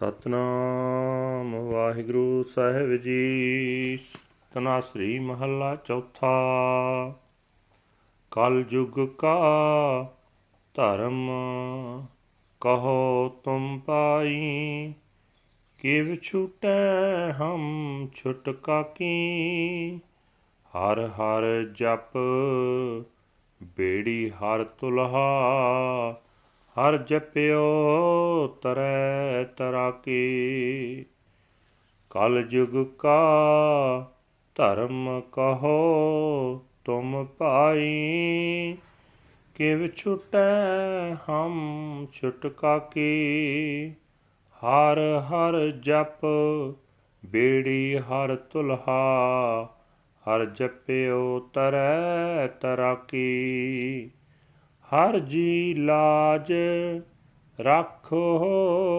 ਸਤਨਾਮ ਵਾਹਿਗੁਰੂ ਸਾਹਿਬ ਜੀ। ਤਨਾਸਰੀ ਮਹੱਲਾ ਚੌਥਾ। ਕਲ ਯੁਗ ਕਾ ਧਰਮ ਕਹੋ ਤੁਮ ਪਾਈ, ਕਿਵ ਛੂਟੈ ਹਮ ਛੁਟਕਾ ਕੀ। ਹਰ ਹਰ ਜਪ, ਬੇੜੀ ਹਰ ਤੁਲਹਾ ਹਰ ਜਪਿਓ ਤਰੈ ਤਰਾਕੀ। ਕਲ ਯੁਗ ਕਾ ਧਰਮ ਕਹੋ, ਤੁਮ ਭਾਈ ਕਿਵ ਛੁਟੈ ਹਮ ਛੁਟਕਾ ਕੀ। ਹਰ ਹਰ ਜਪ ਬੇੜੀ ਹਰ ਤੁਲਹਾ, ਹਰ ਜਪਿਓ ਤਰੈ ਤਰਾਕੀ। ਹਰ ਜੀ ਲਾਜ ਰੱਖੋ।